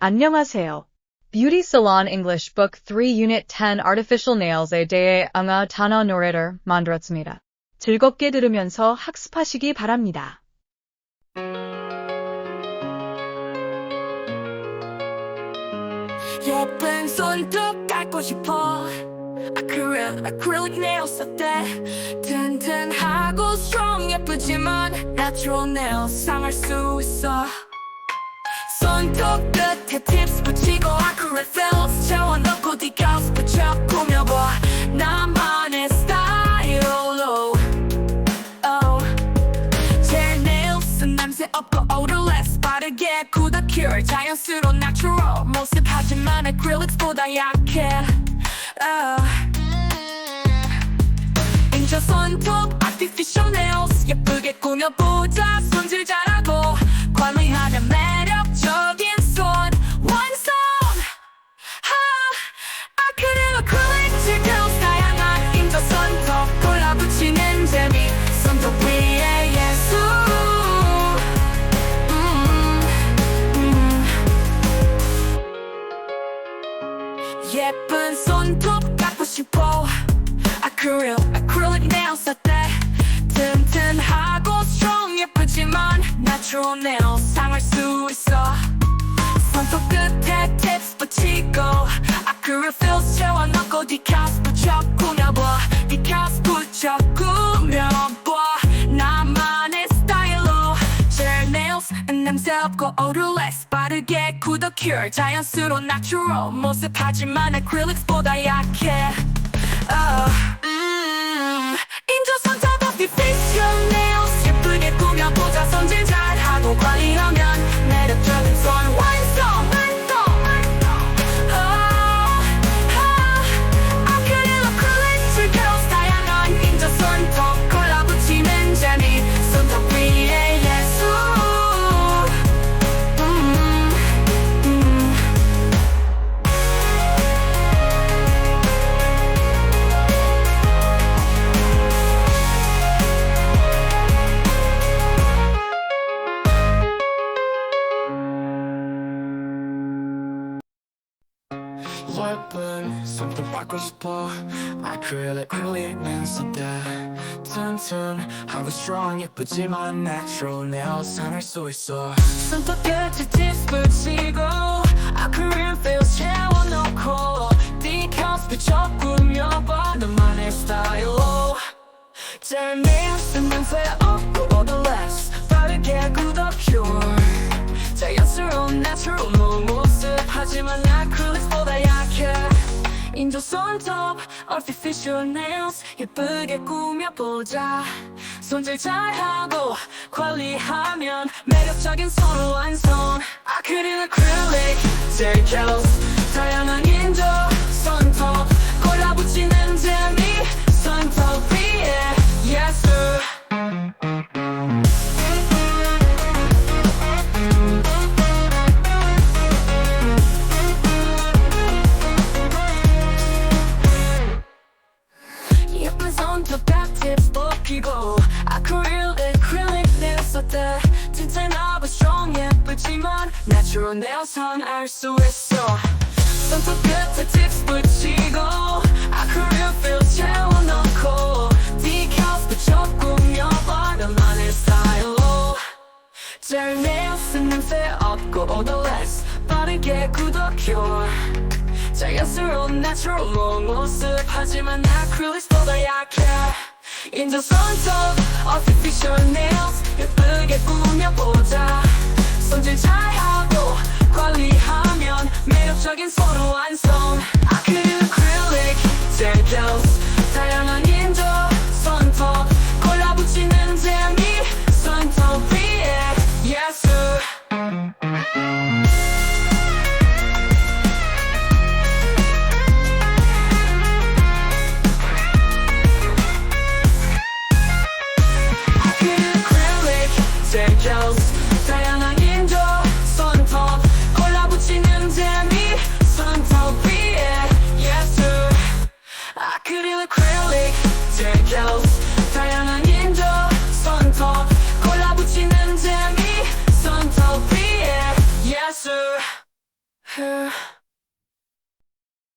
안녕하세요. Beauty Salon English Book 3 Unit 10 Artificial Nails에 대해 응아 단어 노래를 만들었습니다. 즐겁게 들으면서 학습하시기 바랍니다. 예쁜 손톱 깎고 싶어 아크릴, acrylic nails 어때 튼튼하고 strong 예쁘지만 natural nails 상할 수 있어 손톱 끝에 tips 붙이고 acrylic fills 채워넣고 decals 붙여 꾸며봐 나만의 스타일로 oh. 제 nails은 냄새 없고 odorless 빠르게 굳어 cure 자연스러운 natural 모습 하지만 acrylics보다 약해 oh. 인조 손톱 artificial nails 예쁘게 꾸며보자 손 예쁜 손톱 깎고 싶어 아크릴 acrylic nails 어때 튼튼하고 strong 예쁘지만 natural nails 상할 수 있어 손톱 끝에 tips 붙이고 아크릴 fills 채워넣고 decals 붙여 꾸며봐 decals 붙여 꾸며봐 나만의 스타일로 gel nails 냄새 없고 odorless 빠르게 굳어 cure 자연스러운 natural 모습 하지만 acrylics보다 약해 oh. 음, 인조 손톱 artificial nails 예쁜 손톱 받고 싶어 아크릴릭 흘리는 손대 튼튼하고 strong 예쁘지만 natural nails 상할 수 있어 손톱 끝에 tips 붙이고 아크릴 fills 채워넣고 decals 붙여 꾸며봐 너만의 스타일로 잘 내었은 냄새 없고 odorless 빠르게 굳어 pure 자연스러운 natural 모습 하지만 acrylics보다 약해 인조 손톱 artificial nails. 예쁘게 꾸며보자. 손질 잘하고 관리하면 매력적인 손 완성. 아크릴 acrylic decals 다양한 인조 손톱 깍tip스 벗기고 아크릴 acrylic nails 어때 튼튼하고 strong 예쁘지만 natural nails 알수 있어 손톱 끝에 tips 붙이고 아크릴 fill 채워넣고 decals 붙여 꾸며봐 너만의 스타일로 젤 nails 냄새 없고 odorless 빠르게 굳어 cure 자연스러운 natural 모습 하지만 acrylics보다 약해 인조 손톱 artificial nails 예쁘게 꾸며보자. 손질 잘하고 관리하면 매력적인 손 완성 아 her